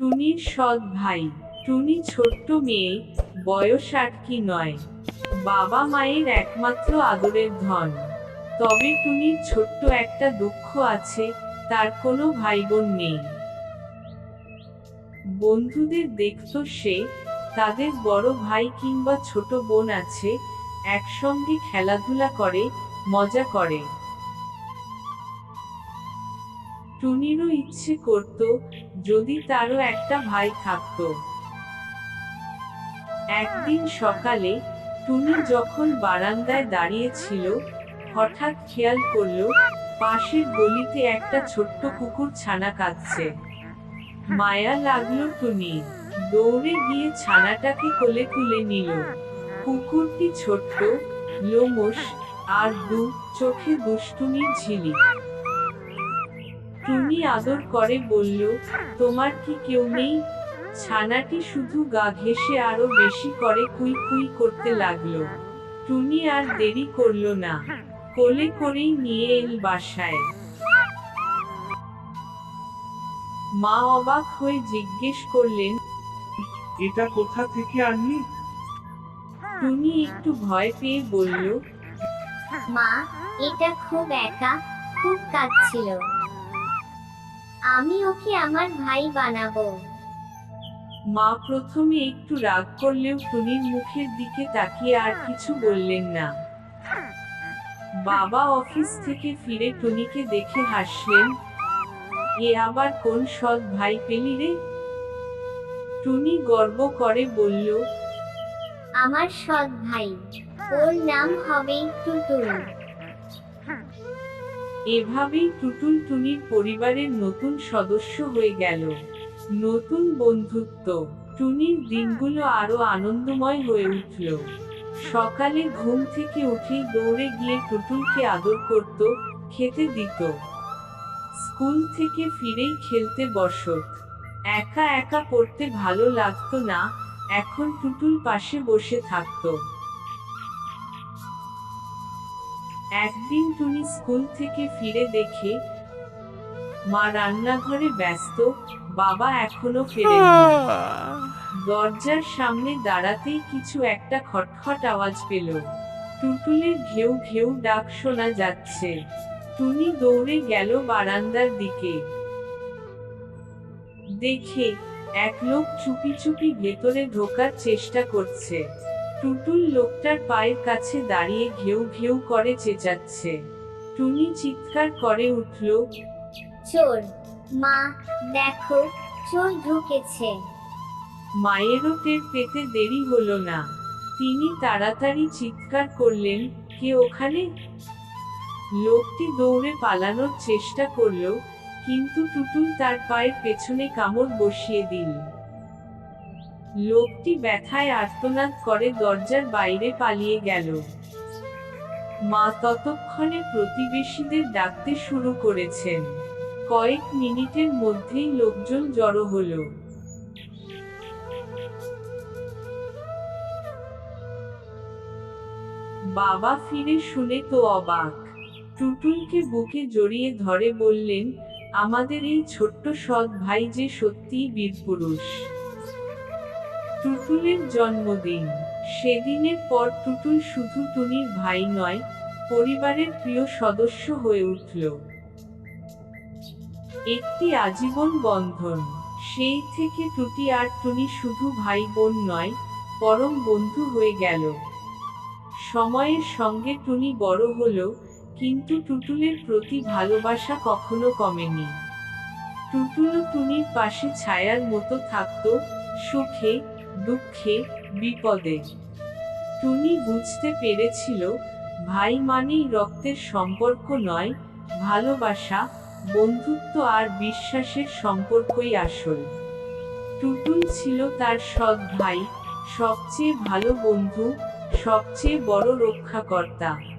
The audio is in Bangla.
টুনির সৎ ভাই, টুনি ছোট্ট মেয়ে, বয়স আট কি নয়। বাবা মায়ের একমাত্র আদরের ধন। তবে টুনির ছোট্ট একটা দুঃখ আছে, তার কোনো ভাই বোন নেই। বন্ধুদের দেখত সে, তাদের বড় ভাই কিংবা ছোট বোন আছে, একসঙ্গে খেলাধুলা করে, মজা করে। টুনিরও ইচ্ছে করত যদি তারও একটা ভাই থাকতো। একদিন সকালে টুনি যখন বারান্দায় দাঁড়িয়েছিল, হঠাৎ খেয়াল করল পাশের গলিতে একটা ছোট্ট কুকুর ছানা কাঁদছে। মায়া লাগল টুনি, দৌড়ে গিয়ে ছানাটাকে কোলে তুলে নিল। কুকুরটি ছোট্ট লোমস আর দু, চোখে দুষ্টুমির ঝিলিক। টুনি আদর করে বলল তোমার কি কেউ নেই? ছানাটি শুধু গা ঘেঁষে আরও বেশি করে কুই কুই করতে লাগল। টুনি আর দেরি করল না। কোলে করেই নিয়ে এল বাসায়। মা অবাক হয়ে জিজ্ঞেস করলেন এটা কোথা থেকে আনলি? টুনি একটু ভয় পেয়ে বলল মা এটা খুব একা খুব কাঁদছিল। আমি ওকে আমার ভাই বানাবো। মা প্রথমে একটু রাগ করলেও টুনির মুখের দিকে তাকিয়ে আর কিছু বললেন না। বাবা অফিস থেকে ফিরে টুনিকে দেখে হাসলেন। এ আবার কোন সৎ ভাই পেলি রে? টুনি গর্ব করে বলল আমার সৎ ভাই ওর নাম হবে টুটুল। এভাবেই টুটুল টুনির পরিবারের নতুন সদস্য হয়ে গেল। নতুন বন্ধুত্ব। টুনির দিনগুলো আরও আনন্দময় হয়ে উঠল। সকালে ঘুম থেকে উঠেই দৌড়ে গিয়ে টুটুলকে আদর করত, খেতে দিত। স্কুল থেকে ফিরেই খেলতে বসত। একা একা পড়তে ভালো লাগতো না, এখন টুটুল পাশে বসে থাকতো। একদিন টুনি স্কুল থেকে ফিরে দেখে মা রান্নাঘরে ব্যস্ত, বাবা এখনও ফেরেনি দরজার সামনে দাঁড়াতেই কিছু একটা খটখট আওয়াজ পেল। টুটুলের ঘেউ ঘেউ ডাক শোনা যাচ্ছে। টুনি দৌড়ে গেল বারান্দার দিকে। দেখে এক লোক চুপি চুপি ভেতরে ঢোকার চেষ্টা করছে। টুটুল লোকটার পায়ের কাছে দাঁড়িয়ে ঘেউ ঘেউ করে চেঁচাচ্ছে। টুনি চিৎকার করে উঠল চোর মা দেখো চোর ঢুকেছে। মায়েরও টের পেতে দেরি হলো না। তিনি তাড়াতাড়ি চিৎকার করলেন কে ওখানে? লোকটি দৌড়ে পালানোর চেষ্টা করল কিন্তু টুটুল তার পায়ের পেছনে কামড় বসিয়ে দিল। লোকটি ব্যথায় আর্তনাদ করে দরজার বাইরে পালিয়ে গেল। মা ততক্ষণে প্রতিবেশীদের ডাকতে শুরু করেছেন। কয়েক মিনিটের মধ্যেই লোকজন জড়ো হলো। বাবা ফিরে শুনে তো অবাক। টুটুলকে বুকে জড়িয়ে ধরে বললেন, আমাদের এই ছোট্ট সৎ ভাই যে সত্যিই বীরপুরুষ। টুটুলের জন্মদিন। সেদিনের পর টুটুল শুধু টুনির ভাই নয়, পরিবারের প্রিয় সদস্য হয়ে উঠল। একটি আজীবন বন্ধন। সেই থেকে টুটি আর টুনি শুধু ভাই বোন নয়, পরম বন্ধু হয়ে গেল। সময়ের সঙ্গে টুনি বড় হলো, কিন্তু টুটুলের প্রতি ভালোবাসা কখনো কমেনি। টুটুলও টুনির পাশে ছায়ার মতো থাকতো, সুখে দুঃখে বিপদে। টুনি বুঝতে পেরেছিল, ভাই মানেই রক্তের সম্পর্ক নয়, ভালোবাসা, বন্ধুত্ব আর বিশ্বাসের সম্পর্কই আসল। টুটুল ছিল তার সৎ ভাই, সবচেয়ে ভালো বন্ধু, সবচেয়ে বড় রক্ষাকর্তা।